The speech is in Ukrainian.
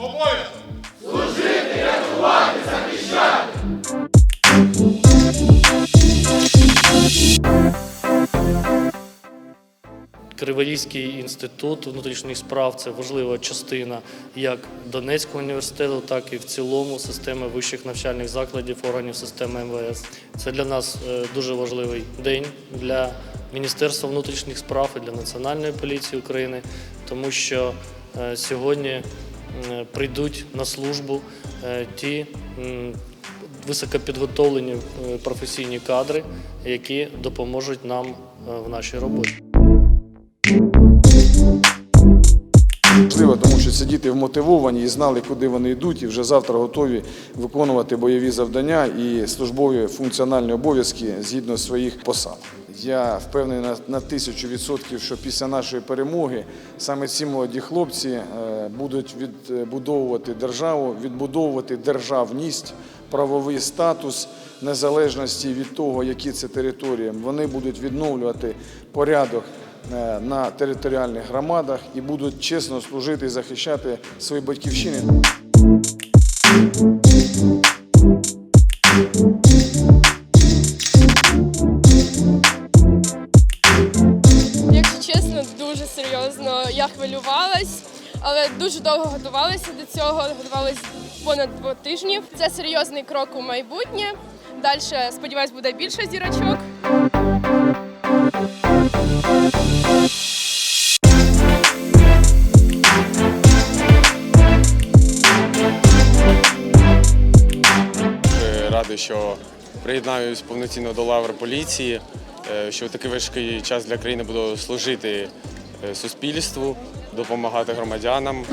обов'язок. Криворізький інститут внутрішніх справ це важлива частина як Донецького університету, так і в цілому системи вищих навчальних закладів органів системи МВС. Це для нас е, дуже важливий день для Міністерства внутрішніх справ і для Національної поліції України, тому що е, сьогодні прийдуть на службу е, ті високопідготовлені е, професійні кадри, які допоможуть нам е, в нашій роботі. Тому що ці діти вмотивовані і знали, куди вони йдуть, і вже завтра готові виконувати бойові завдання і службові функціональні обов'язки згідно своїх посад. Я впевнений на, тисячу відсотків, що після нашої перемоги саме ці молоді хлопці е, будуть відбудовувати державу, відбудовувати державність, правовий статус незалежності від того, які це території. Вони будуть відновлювати порядок е, на територіальних громадах і будуть чесно служити і захищати свої батьківщини. Я хвилювалась, але дуже довго готувалася до цього. Готувалась понад два тижні. Це серйозний крок у майбутнє. Далі, сподіваюсь, буде більше зірочок. Радий, що приєднаюсь повноцінно до лаври поліції, е, що такий важкий час для країни буду служити суспільству, допомагати громадянам.